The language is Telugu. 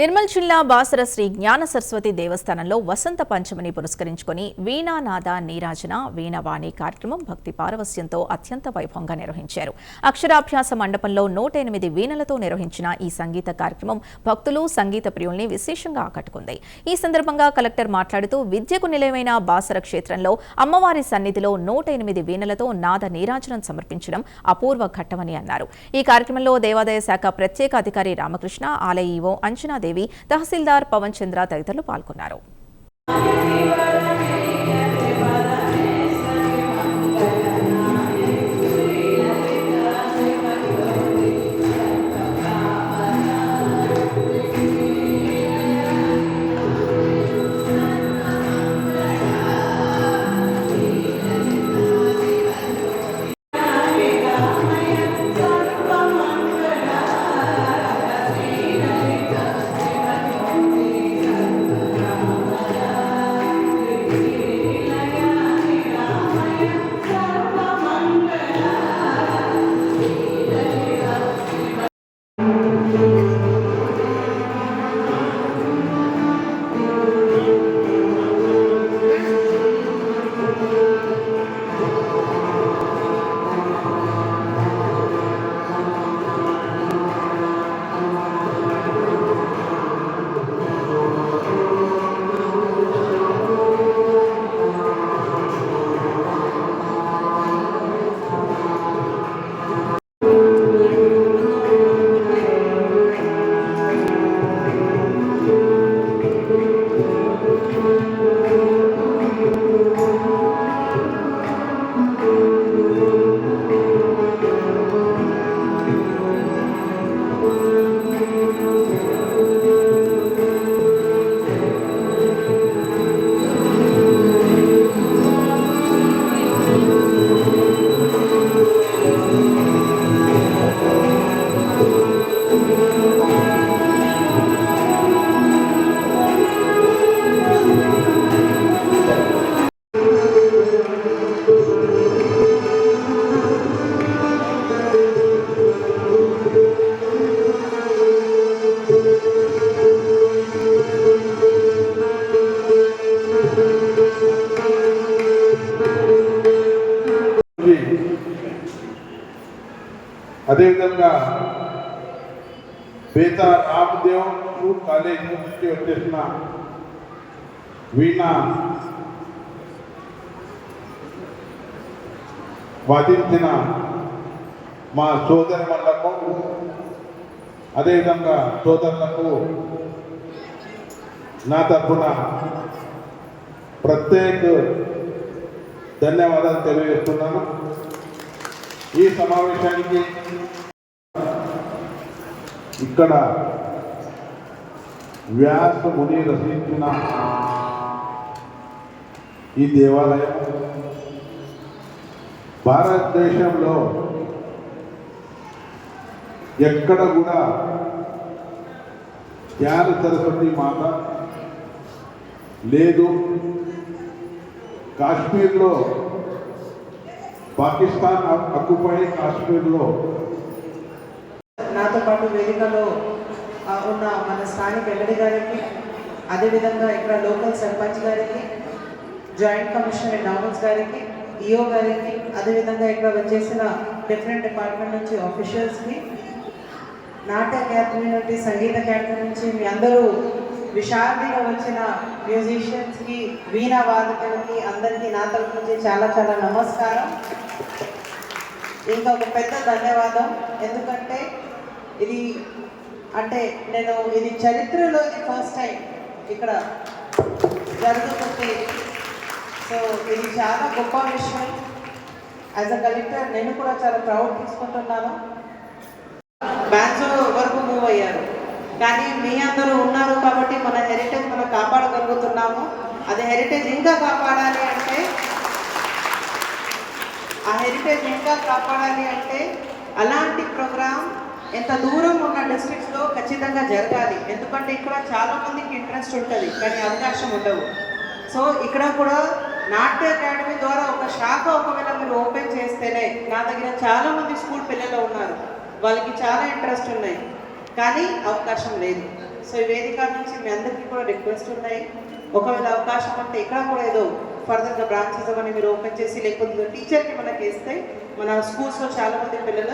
నిర్మల్ జిల్లా బాసర శ్రీ జ్ఞాన సరస్వతి దేవస్థానంలో వసంత పంచమిని పురస్కరించుకొని వీణానాద నీరాజన వీణవాణి కార్యక్రమం భక్తి పారవస్యంతో అత్యంత వైభవంగా నిర్వహించారు. అక్షరాభ్యాస మండపంలో నూట ఎనిమిది వీణలతో నిర్వహించిన ఈ సంగీత కార్యక్రమం భక్తులు సంగీత ప్రియుల్ని విశేషంగా ఆకట్టుకుంది. ఈ సందర్భంగా కలెక్టర్ మాట్లాడుతూ విద్యకు నిలయమైన బాసర క్షేత్రంలో అమ్మవారి సన్నిధిలో నూట ఎనిమిది వీణలతో నాద నీరాజనం సమర్పించడం అపూర్వ ఘట్టమని అన్నారు. ఈ కార్యక్రమంలో దేవాదాయ శాఖ ప్రత్యేక అధికారి రామకృష్ణ ఆలయ ఈవో రమాదేవి తహసీల్దార్ పవన్ చంద్ర తదితరులు పాల్గొన్నారు. అదేవిధంగా బేత రామదేవ్ కాలేజ్ నుంచి వచ్చేసిన వీణా వాదించిన మా సోదరులకు అదేవిధంగా సోదరులకు నా తరఫున ప్రత్యేక ధన్యవాదాలు తెలియజేస్తున్నాను. ఈ సమావేశానికి ఇక్కడ వ్యాస ముని రచించిన ఈ దేవాలయం భారతదేశంలో ఎక్కడ కూడా జ్ఞాన సరస్వతి మాత లేదు. కాశ్మీర్లో పాకిస్తాన్ అక్కుపై కాశ్మీర్లో నాతో పాటు వేదికలో ఉన్న మన స్థానిక ఎల్లడి గారికి అదేవిధంగా ఇక్కడ లోకల్ సర్పంచ్ గారికి జాయింట్ కమిషనర్ ఎండోమెంట్స్ గారికి ఈఓ గారికి అదేవిధంగా ఇక్కడ వచ్చేసిన డిఫరెంట్ డిపార్ట్మెంట్ నుంచి ఆఫీషియల్స్కి నాట్య అకాడమీ నుండి సంగీత అకాడమీ నుంచి మీ అందరూ విశాఖగా వచ్చిన మ్యూజిషియన్స్కి వీణా వాదకులకి అందరికీ నా తరఫు నుంచి చాలా చాలా నమస్కారం. ఇంకా ఒక పెద్ద ధన్యవాదం. ఎందుకంటే ఇది అంటే నేను ఇది చరిత్రలోని ఫస్ట్ టైం ఇక్కడ జరుగుతుంది. సో ఇది చాలా గొప్ప విషయం. యాజ్ అ కలెక్టర్ నేను కూడా చాలా ప్రౌడ్ తీసుకుంటున్నాను. బ్యాచ్ వరకు మూవ్ అయ్యారు. కానీ మీ అందరూ ఉన్నారు కాబట్టి మన హెరిటేజ్ మనం కాపాడగలుగుతున్నాము. అది హెరిటేజ్ ఇంకా కాపాడాలి అంటే ఆ హెరిటేజ్ ఇంకా కాపాడాలి అంటే అలాంటి ప్రోగ్రామ్ ఎంత దూరం ఉన్న డిస్ట్రిక్ట్స్లో ఖచ్చితంగా జరగాలి. ఎందుకంటే ఇక్కడ చాలా మందికి ఇంట్రెస్ట్ ఉంటుంది కానీ అవకాశం ఉండవు. సో ఇక్కడ కూడా నాట్య అకాడమీ ద్వారా ఒక శాఖ ఒకవేళ మీరు ఓపెన్ చేస్తేనే నా దగ్గర చాలా మంది స్కూల్ పిల్లలు ఉన్నారు. వాళ్ళకి చాలా ఇంట్రెస్ట్ ఉన్నాయి. కానీ అవకాశం లేదు. సో ఈ వేదిక నుంచి మీ అందరికీ కూడా రిక్వెస్ట్ ఉన్నాయి ఒకవేళ అవకాశం అంటే ఇక్కడ కూడా ఏదో ఫర్దర్గా బ్రాంచెస్ అవన్నీ మీరు ఓపెన్ చేసి లేకపోతే టీచర్కి మనకి వేస్తే మన స్కూల్స్లో చాలా మంది పిల్లలు